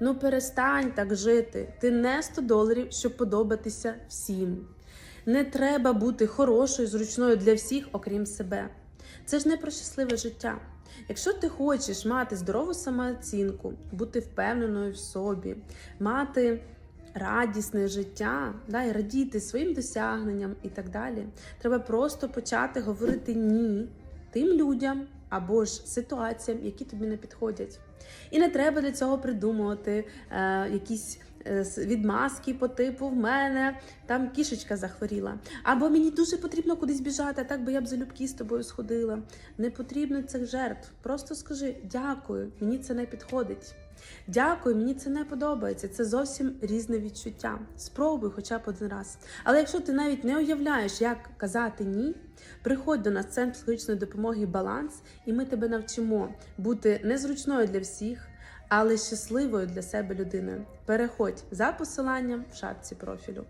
Ну перестань так жити. Ти не 100 доларів, щоб подобатися всім. Не треба бути хорошою, зручною для всіх, окрім себе. Це ж не про щасливе життя. Якщо ти хочеш мати здорову самооцінку, бути впевненою в собі, мати радісне життя, да, і радіти своїм досягненням і так далі, треба просто почати говорити ні тим людям або ж ситуаціям, які тобі не підходять. І не треба для цього придумувати е, якісь е, відмазки по типу в мене там кішечка захворіла. Або мені дуже потрібно кудись біжати, а так би я б залюбки з тобою сходила. Не потрібно цих жертв. Просто скажи дякую, мені це не підходить. Дякую, мені це не подобається. Це зовсім різне відчуття. Спробуй хоча б один раз. Але якщо ти навіть не уявляєш, як казати ні, приходь до нас в центр психологічної допомоги баланс, і ми тебе навчимо бути незручною для всіх, але щасливою для себе людиною. Переходь за посиланням в шапці профілю.